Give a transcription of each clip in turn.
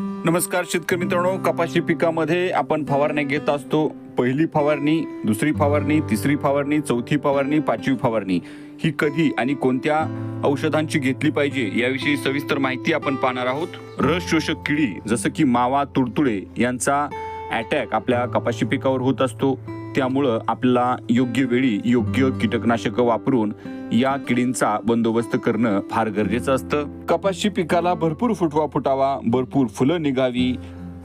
नमस्कार शेतकरी मित्रांनो कपाशी पिकामध्ये आपण फवारण्या घेत असतो. पहिली फवारणी दुसरी फवारणी तिसरी फवारणी चौथी फवारणी पाचवी फवारणी. ही कधी आणि कोणत्या औषधांची घेतली पाहिजे याविषयी सविस्तर माहिती आपण पाहणार आहोत. रस शोषक किडी जसं की मावा तुडतुडे यांचा अटॅक आपल्या कपाशी पिकावर होत असतो. त्यामुळं आपल्याला योग्य वेळी योग्य कीटकनाशकं वापरून या किडींचा बंदोबस्त करणं फार गरजेचं असतं. कपाशी पिकाला भरपूर फुटवा फुटावा भरपूर फुलं निघावी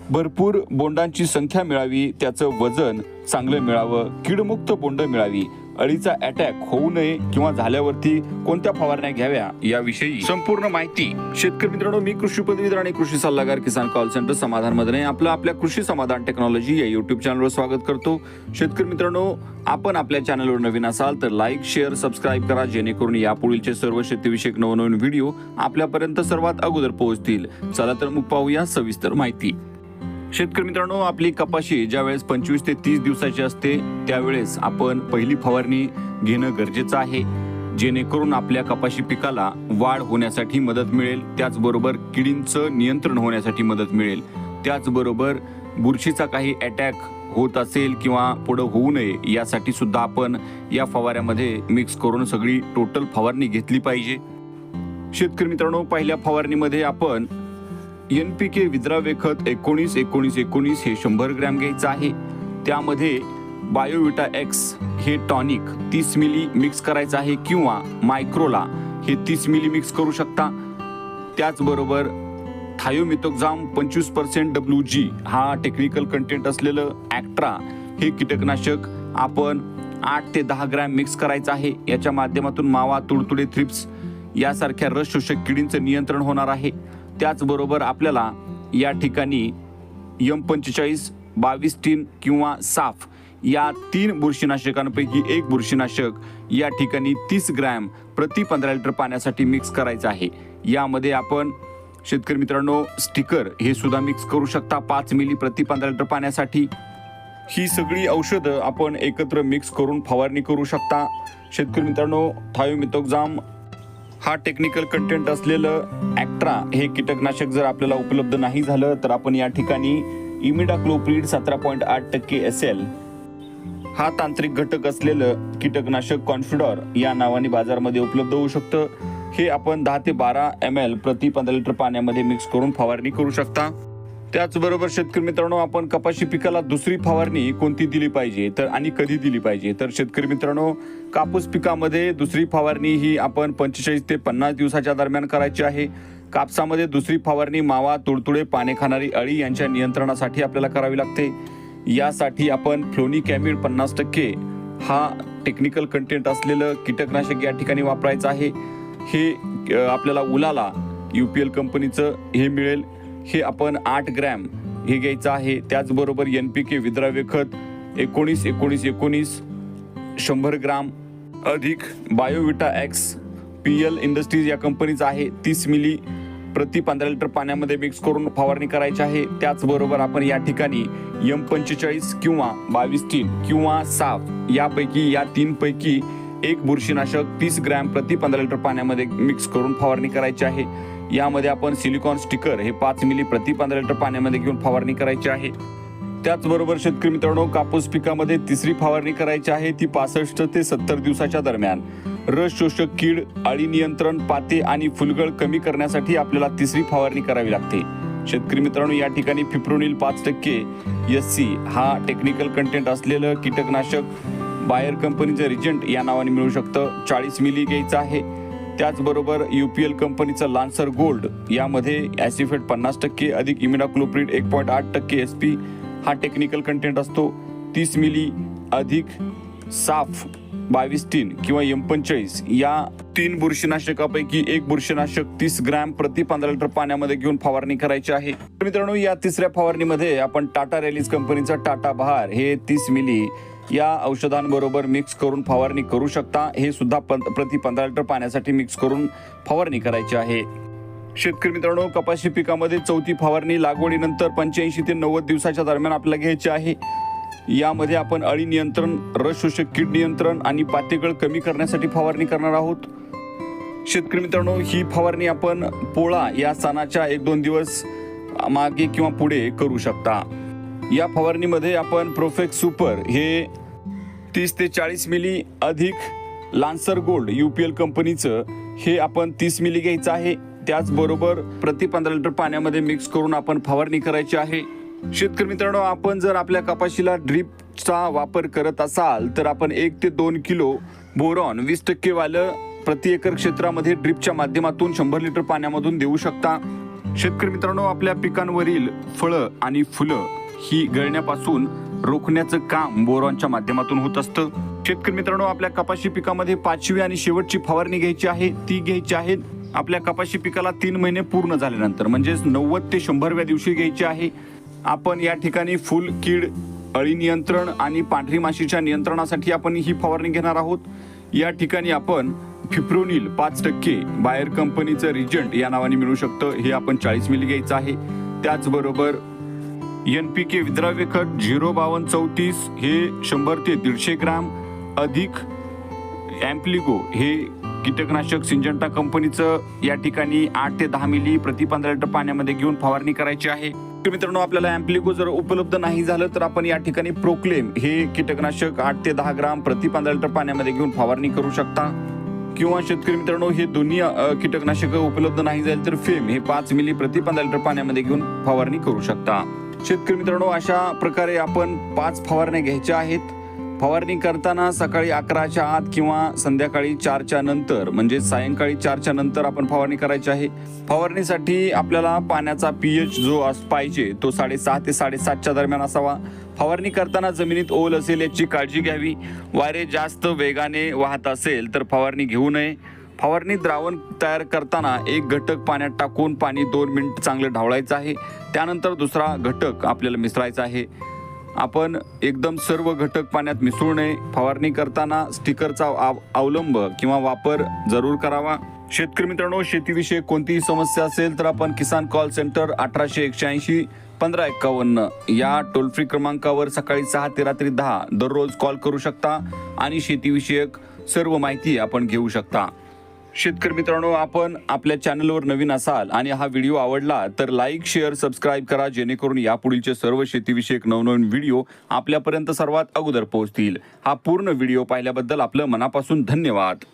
भरपूर बोंडांची संख्या मिळावी त्याचं वजन चांगलं मिळावं कीडमुक्त बोंड मिळावी अळीचा अटॅक होऊ नये किंवा झाल्यावरती कोणत्या फवारण्या घ्याव्या याविषयी संपूर्ण माहिती शेतकरी मित्रांनो मी कृषी पदवीधर आणि कृषी सल्लागार किसान कॉल सेंटर समाधान मधने आपलं आपल्या कृषी समाधान टेक्नॉलॉजी या युट्यूब चॅनलवर स्वागत करतो. शेतकरी मित्रांनो आपण आपल्या चॅनलवर नवीन असाल तर लाईक शेअर सबस्क्राईब करा जेणेकरून यापुढीलचे सर्व शेतीविषयक नवनवीन व्हिडिओ आपल्यापर्यंत सर्वात अगोदर पोहोचतील. चला तर मग पाहूया सविस्तर माहिती. शेतकरी मित्रांनो आपली कपाशी ज्या वेळेस पंचवीस ते तीस दिवसाची असते त्यावेळेस आपण पहिली फवारणी घेणं गरजेचं आहे. जेणेकरून आपल्या कपाशी पिकाला वाढ होण्यासाठी मदत मिळेल. त्याचबरोबर किडींचं नियंत्रण होण्यासाठी मदत मिळेल. त्याचबरोबर बुरशीचा काही अटॅक होत असेल किंवा पुढं होऊ नये यासाठी सुद्धा आपण या फवाऱ्यामध्ये मिक्स करून सगळी टोटल फवारणी घेतली पाहिजे. शेतकरी मित्रांनो पहिल्या फवारणीमध्ये आपण एन पी के विद्राव्य खत एकोणीस एकोणीस एकोणीस हे शंभर ग्रॅम घ्यायचं आहे. त्यामध्ये बायोविटा एक्स हे टॉनिक तीस मिली मिक्स करायचं आहे किंवा मायक्रोला हे तीस मिली मिक्स करू शकता. त्याचबरोबर थायोमिथोक्झाम पंचवीस पर्सेंट डब्ल्यू जी हा टेक्निकल कंटेंट असलेलं ॲक्ट्रा हे कीटकनाशक आपण आठ ते दहा ग्रॅम मिक्स करायचं आहे. याच्या माध्यमातून मावा तुडतुडे थ्रिप्स यासारख्या रस शोषक किडींचं नियंत्रण होणार आहे. त्याचबरोबर आपल्याला या ठिकाणी यम पंचेचाळीस बावीस टीन किंवा साफ या तीन बुरशीनाशकांपैकी एक बुरशीनाशक या ठिकाणी तीस ग्रॅम प्रति पंधरा लिटर पाण्यासाठी मिक्स करायचं आहे. यामध्ये आपण शेतकरी मित्रांनो स्टिकर हे सुद्धा मिक्स करू शकता पाच मिली प्रति पंधरा लिटर पाण्यासाठी. ही सगळी औषधं आपण एकत्र मिक्स करून फवारणी करू शकता. शेतकरी मित्रांनो थायोमिथोक्झाम हा टेक्निकल कंटेंट असलेलं ॲक्ट्रा हे कीटकनाशक जर आपल्याला उपलब्ध नाही झालं तर आपण या ठिकाणी इमिडाक्लोप्रीड सतरा पॉईंट आठ टक्के एस एल हा तांत्रिक घटक असलेलं कीटकनाशक कॉन्फिडॉर या नावाने बाजारमध्ये उपलब्ध होऊ शकतं. हे आपण दहा ते बारा एम एल प्रति पंधरा लिटर पाण्यामध्ये मिक्स करून फवारणी करू शकता. त्याचबरोबर शेतकरी मित्रांनो आपण कपाशी पिकाला दुसरी फवारणी कोणती दिली पाहिजे? तर आणि कधी दिली पाहिजे? तर शेतकरी मित्रांनो कापूस पिकामध्ये दुसरी फवारणी ही आपण पंचेचाळीस ते पन्नास दिवसाच्या दरम्यान करायची आहे. कापसामध्ये दुसरी फवारणी मावा तुडतुडे पाने खाणारी अळी यांच्या नियंत्रणासाठी आपल्याला करावी लागते. यासाठी आपण फ्लोनी कॅमिड पन्नास टक्के हा टेक्निकल कंटेंट असलेलं कीटकनाशक या ठिकाणी वापरायचं आहे. हे आपल्याला उलाला यू पी एल कंपनीचं हे मिळेल. हे आपण आठ ग्रॅम हे घ्यायचं आहे. त्याचबरोबर एन पी के विद्राव्य खत एकोणीस एकोणीस एकोणीस शंभर ग्राम अधिक Biovita X P L industries या कंपनीचं आहे. तीस मिली प्रति पंधरा लिटर पाण्यामध्ये मिक्स करून फवारणी करायची आहे. त्याचबरोबर आपण या ठिकाणी एम पंचेचाळीस किंवा बावीस तीन किंवा साफ यापैकी या तीनपैकी एक बुरशीनाशक तीस ग्रॅम प्रति पंधरा लिटर पाण्यामध्ये मिक्स करून फवारणी करायची आहे. यामध्ये आपण सिलिकॉन स्टिकर हे पाच मिली प्रति पंधरा लिटर पाण्यामध्ये घेऊन फवारणी करायची आहे. त्याचबरोबर शेतकरी मित्रांनो कापूस पिकामध्ये तिसरी फवारणी करायची आहे ती पासष्ट ते सत्तर दिवसाच्या दरम्यान. रस शोषक कीड अळी नियंत्रण पाते आणि फुलगळ कमी करण्यासाठी आपल्याला तिसरी फवारणी करावी लागते. शेतकरी मित्रांनो या ठिकाणी फिप्रोनिल पाच टक्के एस सी हा टेक्निकल कंटेंट असलेलं कीटकनाशक बायर कंपनीचं रिजंट या नावाने मिळू शकतं. चाळीस मिली घ्यायचं आहे. त्याचबरोबर यू पी एल कंपनीचं लान्सर गोल्ड यामध्ये ॲसिफेट पन्नास टक्के अधिक इमिडाक्लोप्रिड एक पॉईंट आठ टक्के एस पी हा टेक्निकल कंटेंट असतो. तीस मिली अधिक साफ बावीस तीन किंवा एम पंचेचाळीस या तीन बुरशीनाशकापैकी एक बुरशीनाशक तीस ग्रॅम प्रति पंधरा लिटर पाण्यामध्ये घेऊन फवारणी करायची आहे. तर मित्रांनो या तिसऱ्या फवारणीमध्ये आपण टाटा रॅलीज कंपनीचा टाटा बहार हे तीस मिली या औषधांबरोबर मिक्स करून फवारणी करू शकता. हे सुद्धा प्रति पंधरा लिटर पाण्यासाठी मिक्स करून फवारणी करायची आहे. शेतकरी मित्रांनो कपाशी पिकामध्ये चौथी फवारणी लागवडीनंतर पंच्याऐंशी ते नव्वद दिवसाच्या दरम्यान आपल्याला घ्यायची आहे. यामध्ये आपण अळी नियंत्रण रस शोषक कीड नियंत्रण आणि पातेगळ कमी करण्यासाठी फवारणी करणार आहोत. शेतकरी मित्रांनो ही फवारणी आपण पोळा या सणाच्या एक दोन दिवस मागे किंवा पुढे करू शकता. या फवारणीमध्ये आपण प्रोफेक्स सुपर हे तीस ते चाळीस मिली अधिक Lancer Gold U P L कंपनीचं हे आपण तीस मिली घ्यायचं आहे. त्याचबरोबर प्रति पंधरा लिटर पाण्यामध्ये मिक्स करून आपण फवारणी करायची आहे. शेतकरी मित्रांनो आपण जर आपल्या कपाशीला ड्रीपचा वापर करत असाल तर आपण एक ते दोन किलो बोरॉन वीस टक्के वालं प्रति एकर क्षेत्रामध्ये ड्रीपच्या माध्यमातून शंभर लिटर पाण्यामधून देऊ शकता. शेतकरी मित्रांनो आपल्या पिकांवरील फळं आणि फुलं ही गळण्यापासून रोखण्याचं काम बोरॉनच्या माध्यमातून होत असतं. शेतकरी मित्रांनो आपल्या कपाशी पिकामध्ये पाचवी आणि शेवटची फवारणी घ्यायची आहे. ती घ्यायची आहे. आपल्या कपाशी पिकाला तीन महिने पूर्ण झाल्यानंतर म्हणजेच नव्वद ते शंभरव्या दिवशी घ्यायची आहे. आपण या ठिकाणी फुल कीड अळी नियंत्रण आणि पांढरी माशीच्या नियंत्रणासाठी आपण ही फवारणी घेणार आहोत. या ठिकाणी आपण फिप्रोनिल पाच टक्के बायर कंपनीचं रिजंट या नावाने मिळू शकतं. हे आपण चाळीस मिली घ्यायचं आहे. त्याचबरोबर एन पी के विद्राव्य खत झिरो बावन्न चौतीस हे शंभर ते दीडशे ग्राम अधिक ॲम्प्लिगो हे कीटकनाशक सिंजंटा कंपनीचं या ठिकाणी आठ ते दहा मिली प्रति पंधरा लिटर पाण्यामध्ये घेऊन फवारणी करायची आहे. तर मित्रांनो आपल्याला ॲम्प्लिगो जर उपलब्ध नाही झालं तर आपण या ठिकाणी प्रोक्लेम हे कीटकनाशक आठ ते दहा ग्राम प्रति पंधरा लिटर पाण्यामध्ये घेऊन फवारणी करू शकता. किंवा शेतकरी मित्रांनो हे दोन्ही कीटकनाशक उपलब्ध नाही झाले तर फेम हे पाच मिली प्रति पंधरा लिटर पाण्यामध्ये घेऊन फवारणी करू शकता. शेतकरी मित्रांनो अशा प्रकारे आपण पाच फवारण्या घ्यायच्या आहेत. फवारणी करताना सकाळी अकराच्या आत किंवा संध्याकाळी चारच्या नंतर म्हणजे सायंकाळी चारच्या नंतर आपण फवारणी करायची आहे. फवारणीसाठी आपल्याला पाण्याचा पीएच जो अस पाहिजे तो साडेसहा ते साडेसातच्या दरम्यान असावा. फवारणी करताना जमिनीत ओल असेल याची काळजी घ्यावी. वारे जास्त वेगाने वाहत असेल तर फवारणी घेऊ नये. फवारणी द्रावण तयार करताना एक घटक पाण्यात टाकून पाणी दोन मिनिट चांगलं ढावळायचं आहे. त्यानंतर दुसरा घटक आपल्याला मिसळायचा आहे. आपण एकदम सर्व घटक पाण्यात मिसळू नये. फवारणी करताना स्टिकरचा आव- अवलंब किंवा वापर जरूर करावा. शेतकरी मित्रांनो शेतीविषयक कोणतीही समस्या असेल तर आपण किसान कॉल सेंटर अठराशे एकशे पंधरा एक्कावन्न या टोल फ्री क्रमांकावर सकाळी सहा ते रात्री दहा दररोज कॉल करू शकता आणि शेतीविषयक सर्व माहिती आपण घेऊ शकता. शेतकरी मित्रांनो आपण आपल्या चॅनलवर नवीन असाल आणि हा व्हिडिओ आवडला तर लाईक शेअर सबस्क्राईब करा जेणेकरून यापुढीलचे सर्व शेतीविषयक नवनवीन व्हिडिओ आपल्यापर्यंत सर्वात अगोदर पोहोचतील. हा पूर्ण व्हिडिओ पाहिल्याबद्दल आपलं मनापासून धन्यवाद.